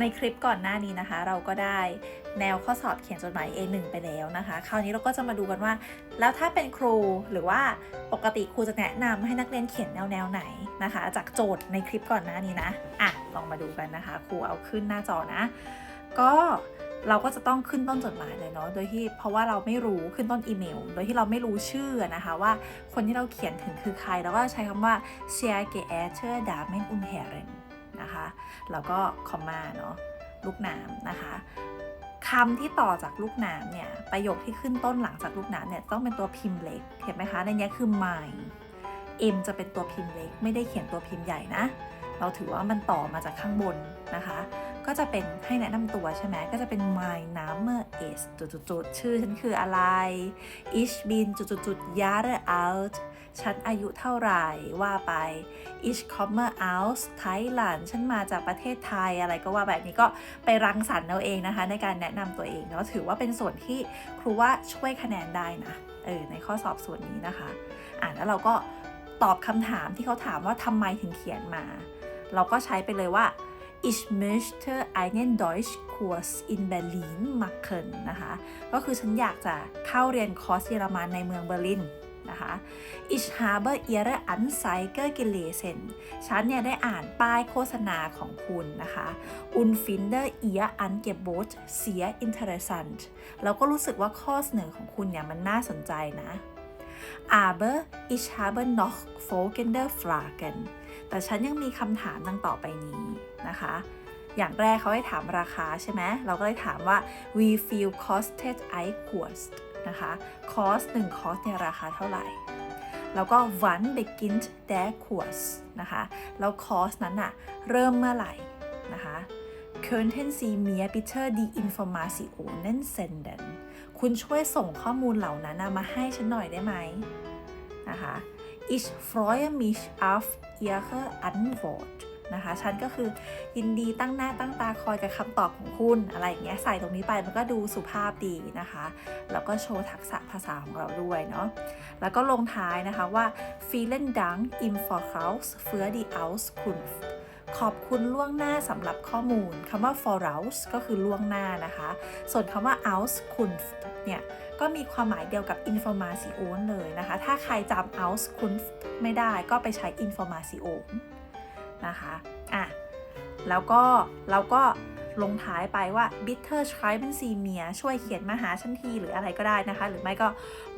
ในคลิปก่อนหน้านี้นะคะ เราก็ได้แนวข้อสอบเขียนจดหมาย A1 ไปแล้วนะคะ คราวนี้เราก็จะมาดูกันว่า แล้วถ้าเป็นครูหรือว่าปกติครูจะแนะนำให้นักเรียนเขียนแนวแนวไหนนะคะ จากโจทย์ในคลิปก่อนหน้านี้นะอะลองมาดูกันนะคะ ครูเอาขึ้นหน้าจอนะ ก็เราก็จะต้องขึ้นต้นจดหมายเลยเนาะ โดยที่เพราะว่าเราไม่รู้ขึ้นต้นอีเมล โดยที่เราไม่รู้ชื่อนะคะว่าคนที่เราเขียนถึงคือใคร แล้วก็ใช้คำว่า sehr geehrte Damen und Herren นะคะ แล้วก็คอมมาเนาะลูกน้ำนะคะคำที่ต่อจากลูกน้ำเนี่ยประโยคที่ขึ้นต้นหลังจากลูกน้ำเนี่ยต้องเป็นตัวพิมพ์เล็กเห็นไหมคะในนี้คือ my m จะเป็นตัวพิมพ์เล็ก ไม่ได้เขียนตัวพิมพ์ใหญ่นะ เราถือว่ามันต่อมาจากข้างบนนะคะ ก็จะเป็นให้แนะนำตัวใช่ไหมก็จะเป็น my name is จุดๆชื่อฉันคืออะไร ich bin จุดๆๆ Jahre alt ฉันอายุเท่าไหร่ว่าไป ich komme aus Thailand ฉันมาจากประเทศไทยอะไรก็ว่าแบบนี้ก็ไปรังสรรค์เอาเองนะคะ ในการแนะนำตัวเองแล้วถือว่าเป็นส่วนที่ครูว่าช่วยคะแนนได้นะเออในข้อสอบส่วนนี้นะคะ อ่านแล้วเราก็ตอบคำถามที่เขาถามว่าทำไมถึงเขียนมา เราก็ใช้ไปเลยว่า Ich möchte einen Deutschkurs in Berlin machen นะคะ ก็คือฉันอยากจะเข้าเรียนคอร์สเยอรมันในเมืองเบอร์ลิน นะคะ Ich habe Ihre Anzeige gelesen ฉันเนี่ยได้อ่านป้ายโฆษณาของคุณนะคะ und finde Ihr Angebot sehr interessant แล้วก็รู้สึกว่าข้อเสนอของคุณเนี่ยมันน่าสนใจนะ aber ich habe noch folgende Fragen แต่ฉันยังมีคำถามดังต่อไปนี้นะคะอย่างแรกเขาให้ถามราคาใช่ไหม เราก็เลยถามว่า we feel costed I cost นะคะคอร์สงคอร์สเนี่ยราคาเท่าไหร่ แล้วก็ วัน beginnt der Kurs นะคะแล้วคอร์สนั้นอะเริ่มเมื่อไหร่นะคะ könnten Sie mir bitte die Informationen senden คุณช่วยส่งข้อมูลเหล่านั้นมาให้ฉันหน่อยได้ไหมนะคะ Ich freue mich auf Ihre Antwort นะคะ ฉันก็คือยินดีตั้งหน้าตั้งตาคอยกับคำตอบของคุณอะไรอย่างเงี้ยใส่ตรงนี้ไปมันก็ดูสุภาพดีนะคะ แล้วก็โชว์ทักษะภาษาของเราด้วยเนาะแล้วก็ลงท้ายนะคะว่า vielen Dank im Voraus für die Auskunft ขอบคุณล่วงหน้าสำหรับข้อมูลคำว่า voraus ก็คือล่วงหน้านะคะ ส่วนคำว่า Auskunft เนี่ยก็มีความหมายเดียวกับ information เลยนะคะ ถ้าใครจำ Auskunft ไม่ได้ก็ไปใช้ information นะคะอะแล้วก็เราก็ลงท้ายไปว่า bitter schreiben s e m i a ช่วยเขียนมาหาฉันทีหรืออะไรก็ได้นะคะ หรือไม่ก็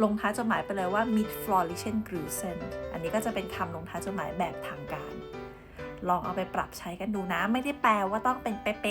ลงท้ายจดหมายไปเลยว่า mit f l o r i s h e n Grüßen อันนี้ก็จะเป็นคำลงท้ายจดหมายแบบทางการ ลองเอาไปปรับใช้กันดูนะ ไม่ได้แปลว่าต้องเป็นเป๊ะ